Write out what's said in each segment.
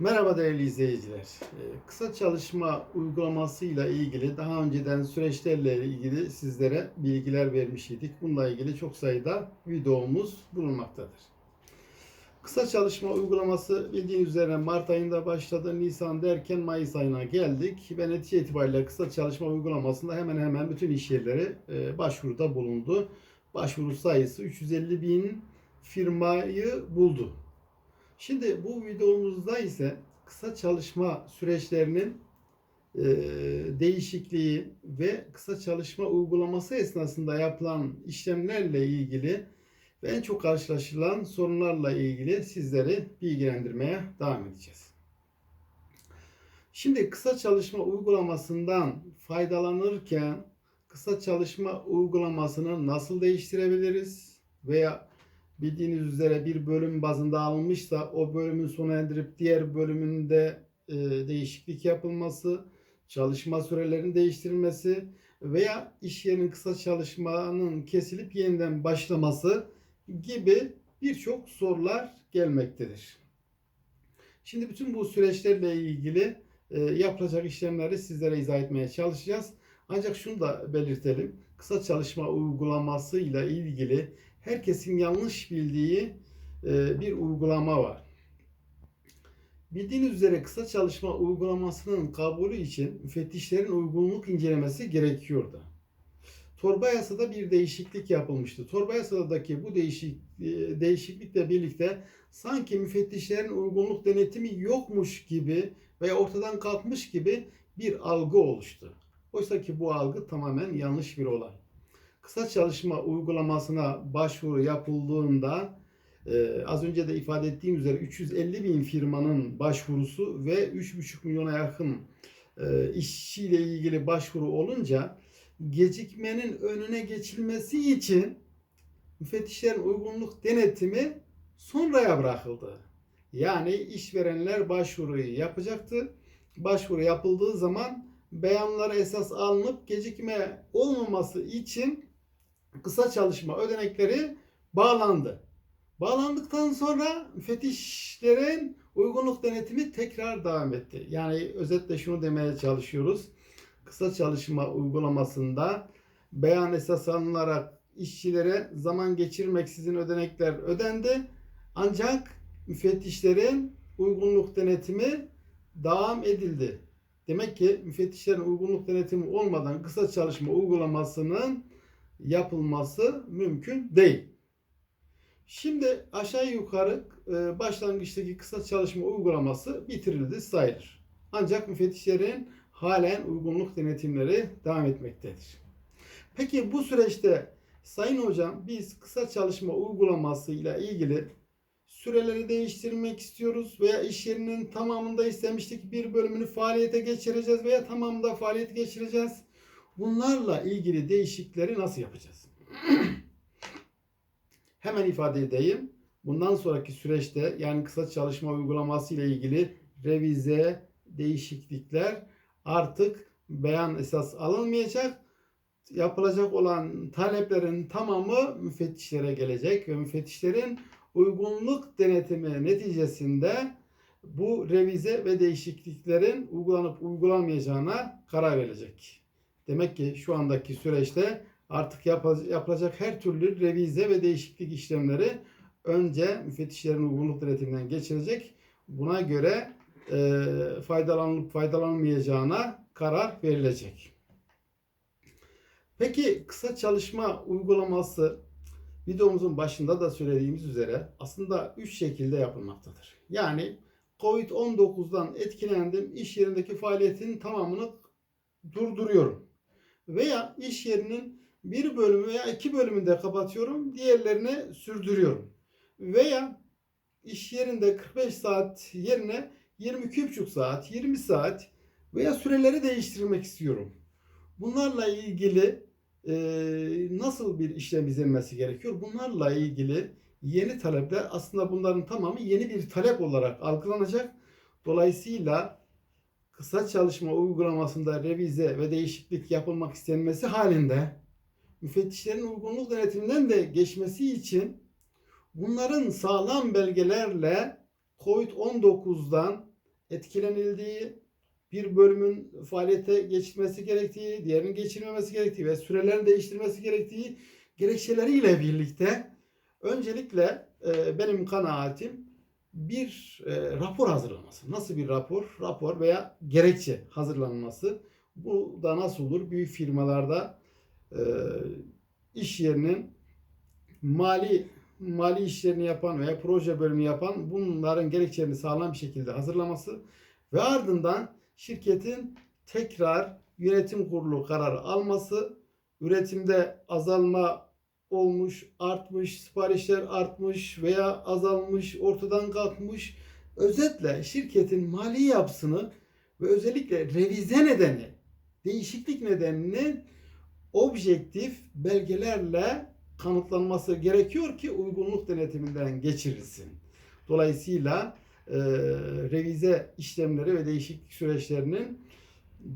Merhaba değerli izleyiciler. Ee, Kısa çalışma uygulamasıyla ilgili daha önceden süreçlerle ilgili sizlere bilgiler vermiş idik. Bununla ilgili çok sayıda videomuz bulunmaktadır. Kısa çalışma uygulaması bildiğiniz üzere Mart ayında başladı. Nisan derken Mayıs ayına geldik. Ve netice itibariyle kısa çalışma uygulamasında hemen hemen bütün iş yerleri e, başvuruda bulundu. Başvuru sayısı 350 bin firmayı buldu. Şimdi bu videomuzda ise kısa çalışma süreçlerinin e, değişikliği ve kısa çalışma uygulaması esnasında yapılan işlemlerle ilgili ve en çok karşılaşılan sorunlarla ilgili sizleri bilgilendirmeye devam edeceğiz. Şimdi kısa çalışma uygulamasından faydalanırken kısa çalışma uygulamasını nasıl değiştirebiliriz veya bildiğiniz üzere bir bölüm bazında alınmışsa o bölümün sona erdirip diğer bölümünde e, değişiklik yapılması, çalışma sürelerinin değiştirilmesi veya iş yerinin kısa çalışmanın kesilip yeniden başlaması gibi birçok sorular gelmektedir. Şimdi bütün bu süreçlerle ilgili e, yapılacak işlemleri sizlere izah etmeye çalışacağız. Ancak şunu da belirtelim. Kısa çalışma uygulamasıyla ilgili herkesin yanlış bildiği e, bir uygulama var. Bildiğiniz üzere kısa çalışma uygulamasının kabulü için müfettişlerin uygunluk incelemesi gerekiyordu. Torba yasada bir değişiklik yapılmıştı. Torba yasadaki bu değişik, e, değişiklikle birlikte sanki müfettişlerin uygunluk denetimi yokmuş gibi veya ortadan kalkmış gibi bir algı oluştu. Oysa ki bu algı tamamen yanlış bir olay kısa çalışma uygulamasına başvuru yapıldığında e, az önce de ifade ettiğim üzere 350 bin firmanın başvurusu ve 3,5 milyona yakın e, işçiyle ilgili başvuru olunca gecikmenin önüne geçilmesi için müfettişlerin uygunluk denetimi sonraya bırakıldı. Yani işverenler başvuruyu yapacaktı. Başvuru yapıldığı zaman beyanlara esas alınıp gecikme olmaması için kısa çalışma ödenekleri bağlandı. Bağlandıktan sonra müfettişlerin uygunluk denetimi tekrar devam etti. Yani özetle şunu demeye çalışıyoruz. Kısa çalışma uygulamasında beyan esas alınarak işçilere zaman geçirmeksizin ödenekler ödendi. Ancak müfettişlerin uygunluk denetimi devam edildi. Demek ki müfettişlerin uygunluk denetimi olmadan kısa çalışma uygulamasının yapılması mümkün değil. Şimdi aşağı yukarı e, başlangıçtaki kısa çalışma uygulaması bitirildi sayılır. Ancak müfettişlerin halen uygunluk denetimleri devam etmektedir. Peki bu süreçte Sayın Hocam biz kısa çalışma uygulaması ile ilgili süreleri değiştirmek istiyoruz veya iş yerinin tamamında istemiştik bir bölümünü faaliyete geçireceğiz veya tamamında faaliyet geçireceğiz. Bunlarla ilgili değişiklikleri nasıl yapacağız? Hemen ifade edeyim. Bundan sonraki süreçte yani kısa çalışma uygulaması ile ilgili revize, değişiklikler artık beyan esas alınmayacak. Yapılacak olan taleplerin tamamı müfettişlere gelecek ve müfettişlerin uygunluk denetimi neticesinde bu revize ve değişikliklerin uygulanıp uygulanmayacağına karar verilecek. Demek ki şu andaki süreçte artık yapılacak her türlü revize ve değişiklik işlemleri önce müfettişlerin uygunluk denetiminden geçirecek. Buna göre e, faydalanılıp faydalanmayacağına karar verilecek. Peki kısa çalışma uygulaması videomuzun başında da söylediğimiz üzere aslında üç şekilde yapılmaktadır. Yani Covid-19'dan etkilendim, iş yerindeki faaliyetin tamamını durduruyorum veya iş yerinin bir bölümü veya iki bölümünde kapatıyorum, diğerlerini sürdürüyorum. Veya iş yerinde 45 saat yerine 22,5 saat, 20 saat veya süreleri değiştirmek istiyorum. Bunlarla ilgili e, nasıl bir işlem izlenmesi gerekiyor? Bunlarla ilgili yeni talepler aslında bunların tamamı yeni bir talep olarak algılanacak. Dolayısıyla kısa çalışma uygulamasında revize ve değişiklik yapılmak istenmesi halinde müfettişlerin uygunluk denetiminden de geçmesi için bunların sağlam belgelerle COVID-19'dan etkilenildiği, bir bölümün faaliyete geçirmesi gerektiği, diğerinin geçirmemesi gerektiği ve sürelerin değiştirmesi gerektiği gerekçeleriyle birlikte öncelikle e, benim kanaatim bir e, rapor hazırlanması. Nasıl bir rapor? Rapor veya gerekçe hazırlanması. Bu da nasıl olur? Büyük firmalarda e, iş yerinin mali mali işlerini yapan veya proje bölümü yapan bunların gerekçelerini sağlam bir şekilde hazırlaması ve ardından şirketin tekrar yönetim kurulu kararı alması, üretimde azalma olmuş, artmış, siparişler artmış veya azalmış, ortadan kalkmış. Özetle şirketin mali yapısını ve özellikle revize nedeni, değişiklik nedeninin objektif belgelerle kanıtlanması gerekiyor ki uygunluk denetiminden geçirilsin. Dolayısıyla e, revize işlemleri ve değişiklik süreçlerinin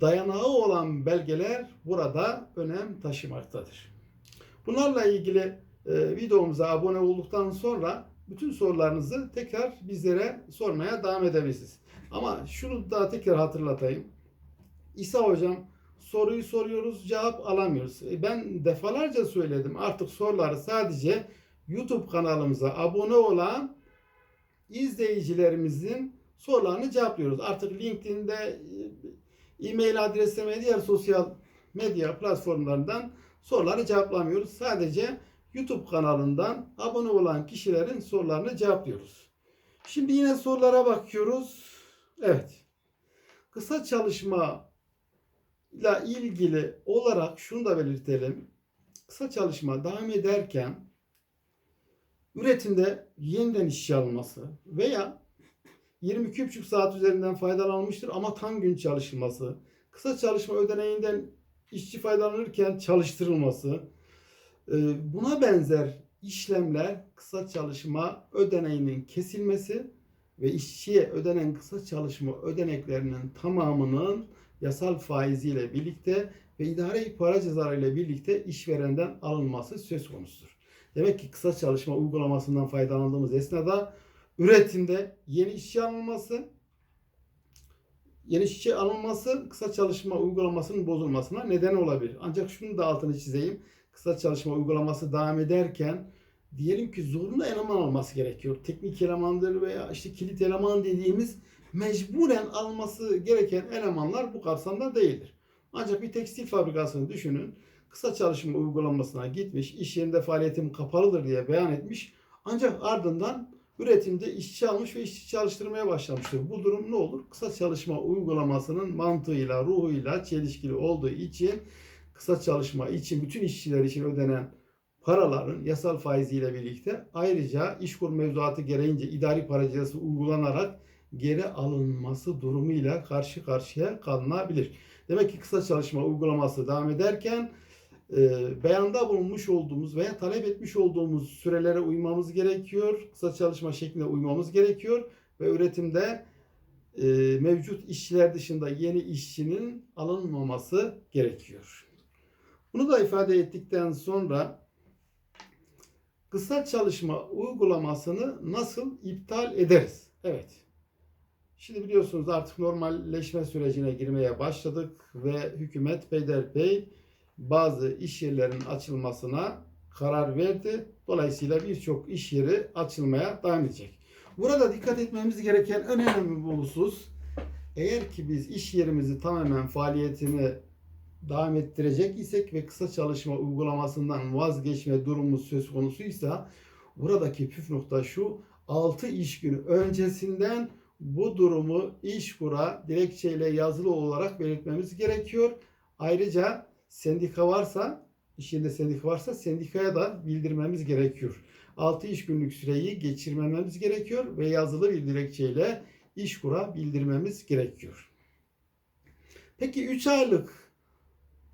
dayanağı olan belgeler burada önem taşımaktadır. Bunlarla ilgili e, videomuza abone olduktan sonra bütün sorularınızı tekrar bizlere sormaya devam edebilirsiniz. Ama şunu da tekrar hatırlatayım. İsa hocam soruyu soruyoruz cevap alamıyoruz. E, Ben defalarca söyledim artık soruları sadece YouTube kanalımıza abone olan izleyicilerimizin sorularını cevaplıyoruz. Artık LinkedIn'de e, e-mail adresime diğer sosyal medya platformlarından soruları cevaplamıyoruz. Sadece YouTube kanalından abone olan kişilerin sorularını cevaplıyoruz. Şimdi yine sorulara bakıyoruz. Evet. Kısa çalışma ile ilgili olarak şunu da belirtelim. Kısa çalışma devam ederken üretimde yeniden işçi alınması veya 22,5 saat üzerinden faydalanmıştır ama tam gün çalışılması, kısa çalışma ödeneğinden işçi faydalanırken çalıştırılması, e, buna benzer işlemler kısa çalışma ödeneğinin kesilmesi ve işçiye ödenen kısa çalışma ödeneklerinin tamamının yasal faiziyle birlikte ve idari para cezaları ile birlikte işverenden alınması söz konusudur. Demek ki kısa çalışma uygulamasından faydalandığımız esnada üretimde yeni işçi alınması, yeni işçi alınması kısa çalışma uygulamasının bozulmasına neden olabilir. Ancak şunu da altını çizeyim. Kısa çalışma uygulaması devam ederken diyelim ki zorunlu eleman alması gerekiyor. Teknik elemandır veya işte kilit eleman dediğimiz mecburen alması gereken elemanlar bu kapsamda değildir. Ancak bir tekstil fabrikasını düşünün. Kısa çalışma uygulamasına gitmiş, iş yerinde faaliyetim kapalıdır diye beyan etmiş. Ancak ardından üretimde işçi almış ve işçi çalıştırmaya başlamıştır. Bu durum ne olur? Kısa çalışma uygulamasının mantığıyla, ruhuyla çelişkili olduğu için kısa çalışma için bütün işçiler için ödenen paraların yasal faiziyle birlikte ayrıca işkur mevzuatı gereğince idari para cezası uygulanarak geri alınması durumuyla karşı karşıya kalınabilir. Demek ki kısa çalışma uygulaması devam ederken beyanda bulunmuş olduğumuz veya talep etmiş olduğumuz sürelere uymamız gerekiyor. Kısa çalışma şeklinde uymamız gerekiyor ve üretimde e, mevcut işçiler dışında yeni işçinin alınmaması gerekiyor. Bunu da ifade ettikten sonra kısa çalışma uygulamasını nasıl iptal ederiz? Evet. Şimdi biliyorsunuz artık normalleşme sürecine girmeye başladık ve hükümet peyderpey bazı iş yerlerinin açılmasına karar verdi. Dolayısıyla birçok iş yeri açılmaya devam edecek. Burada dikkat etmemiz gereken önemli bir husus eğer ki biz iş yerimizi tamamen faaliyetini devam ettirecek isek ve kısa çalışma uygulamasından vazgeçme durumu söz konusuysa buradaki püf nokta şu 6 iş günü öncesinden bu durumu işkura dilekçeyle yazılı olarak belirtmemiz gerekiyor. Ayrıca sendika varsa, iş yerinde sendika varsa sendikaya da bildirmemiz gerekiyor. 6 iş günlük süreyi geçirmememiz gerekiyor ve yazılı bir dilekçeyle işkura bildirmemiz gerekiyor. Peki 3 aylık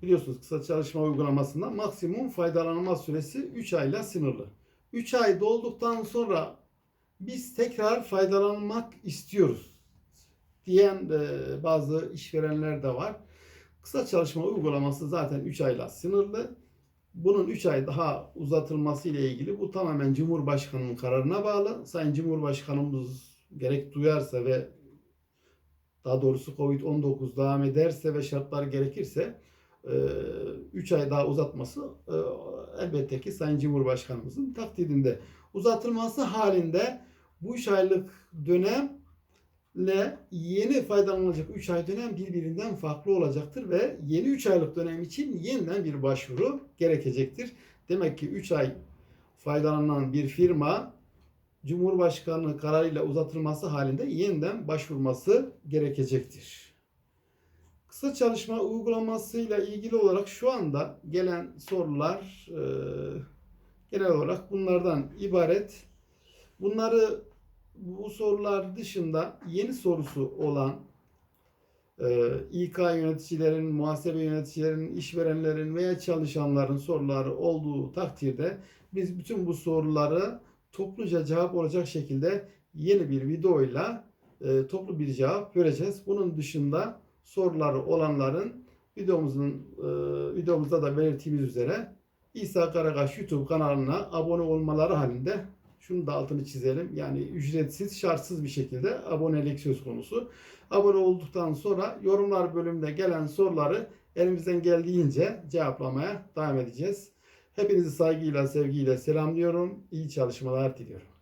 biliyorsunuz kısa çalışma uygulamasında maksimum faydalanma süresi 3 ayla sınırlı. 3 ay dolduktan sonra biz tekrar faydalanmak istiyoruz diyen e, bazı işverenler de var. Kısa çalışma uygulaması zaten 3 ayla sınırlı. Bunun 3 ay daha uzatılması ile ilgili bu tamamen Cumhurbaşkanı'nın kararına bağlı. Sayın Cumhurbaşkanımız gerek duyarsa ve daha doğrusu Covid-19 devam ederse ve şartlar gerekirse 3 ay daha uzatması e, elbette ki Sayın Cumhurbaşkanımızın takdirinde. Uzatılması halinde bu 3 aylık dönemle yeni faydalanılacak 3 ay dönem birbirinden farklı olacaktır ve yeni 3 aylık dönem için yeniden bir başvuru gerekecektir. Demek ki 3 ay faydalanan bir firma Cumhurbaşkanı kararıyla uzatılması halinde yeniden başvurması gerekecektir. Kısa çalışma uygulamasıyla ilgili olarak şu anda gelen sorular e, genel olarak bunlardan ibaret. Bunları bu sorular dışında yeni sorusu olan e, İK yöneticilerin, muhasebe yöneticilerin, işverenlerin veya çalışanların soruları olduğu takdirde biz bütün bu soruları topluca cevap olacak şekilde yeni bir videoyla e, toplu bir cevap vereceğiz. Bunun dışında soruları olanların videomuzun e, videomuzda da belirttiğimiz üzere İsa Karakaş YouTube kanalına abone olmaları halinde şunu da altını çizelim. Yani ücretsiz, şartsız bir şekilde abonelik söz konusu. Abone olduktan sonra yorumlar bölümünde gelen soruları elimizden geldiğince cevaplamaya devam edeceğiz. Hepinizi saygıyla, sevgiyle selamlıyorum. İyi çalışmalar diliyorum.